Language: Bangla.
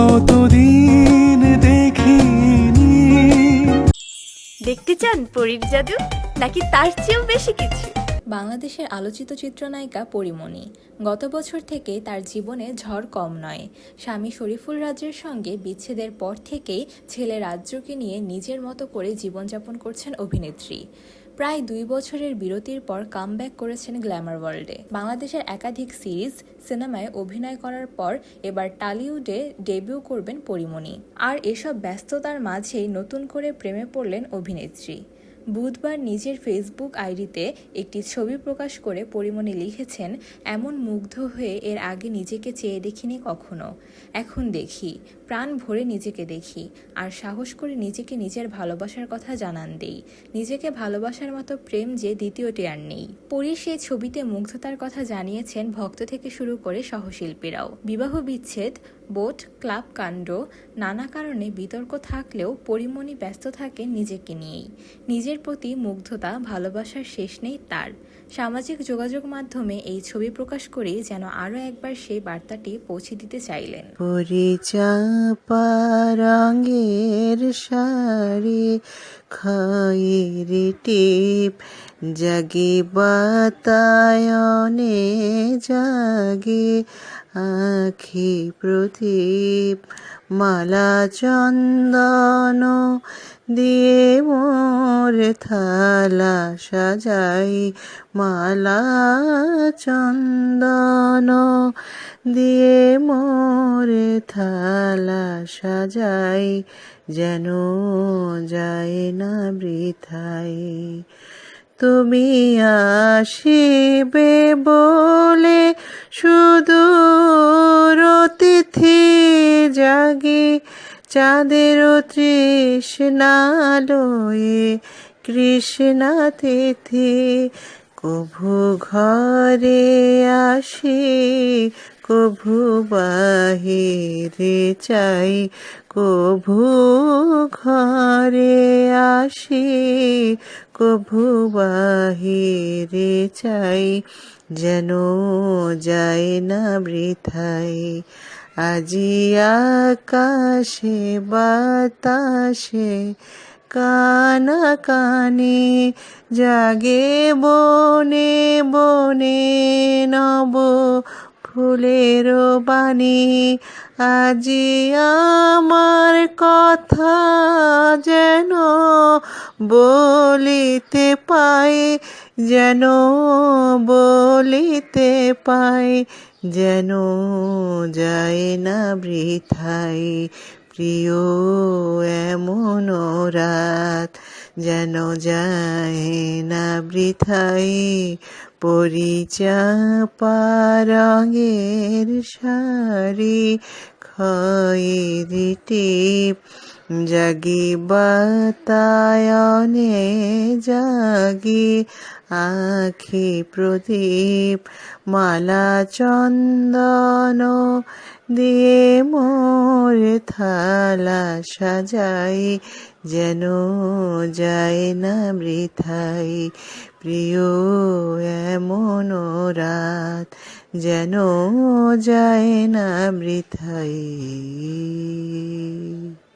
কতদিন দেখিনি। দেখতে চান পরীর জাদু? নাকি তার চেয়েও বেশি কিছু? বাংলাদেশের আলোচিত চিত্রনায়িকা পরিমণি গত বছর থেকে তার জীবনে ঝড় কম নয়। স্বামী শরীফুল রাজ্যের সঙ্গে বিচ্ছেদের পর থেকেই ছেলে রাজ্যকে নিয়ে নিজের মতো করে জীবনযাপন করছেন অভিনেত্রী। প্রায় দুই বছরের বিরতির পর কামব্যাক করেছেন গ্ল্যামার ওয়ার্ল্ডে। বাংলাদেশের একাধিক সিরিজ, সিনেমায় অভিনয় করার পর এবার টালিউডে ডেবিউ করবেন পরিমণি। আর এসব ব্যস্ততার মাঝেই নতুন করে প্রেমে পড়লেন অভিনেত্রী। বুধবার নিজের ফেসবুক আইডিতে একটি ছবি প্রকাশ করে পরিমণি লিখেছেন, এমন মুগ্ধ হয়ে এর আগে নিজেকে চেয়ে দেখিনি কখনো। এখন দেখি, প্রাণ ভরে নিজেকে দেখি, আর সাহস করে নিজেকে নিজের ভালোবাসার কথা জানান দেই। নিজেকে ভালোবাসার মতো প্রেম যে দ্বিতীয়টি আর নেই। পরী সেই ছবিতে মুগ্ধতার কথা জানিয়েছেন ভক্ত থেকে শুরু করে সহশিল্পীরাও। বিবাহ বিচ্ছেদ, বোট, ক্লাব কাণ্ড, নানা কারণে বিতর্ক থাকলেও পরিমণি ব্যস্ত থাকে নিজেকে নিয়েই। নিজের প্রতি মুগ্ধতা, ভালোবাসার শেষ নেই তার। সামাজিক যোগাযোগ মাধ্যমে এই ছবি প্রকাশ করে যেন আরও একবার সেই বার্তাটি পৌঁছে দিতে চাইলেন। রঙের শাড়ি, খয়ের টিপ, জাগে বাতায়নে জাগে আখি প্রদীপ, মালা চন্দন দিয়ে মোর থালা সাজাই মালা চন্দন। দিয়ে মোরে থালা সাজাই যেন যায় না বৃথাই। তুমি আসিবে বলে শুধু অতিথি জাগে চাঁদের তৃষ্ণা লয়ে কৃষ্ণা তিথি, কভু ঘরে আসি, কভু বাহিরে চাই, কভু ঘরে আসি, কভু বাহিরে চাই, যেন যায় না বৃথাই। আজি আকাশে বাতাসে কানা কানে জাগে বনে বনে নব ফুলের বাণী। আজি আমার কথা যেন বলিতে পাই, যেন বলিতে পাই, যেন যায় না বৃথাই। প্রিয়, এমন রাত যেন যায় না বৃথাই। পরিচাপা রঙের শাড়ি খয়ের টিপ জাগি বাতায়নে জাগি আখি প্রদীপ মালা চন্দন দিয়ে মোর থালা সাজাই যেন যায় না বৃথাই প্রিয় এমন রাত যেন যায় না বৃথাই।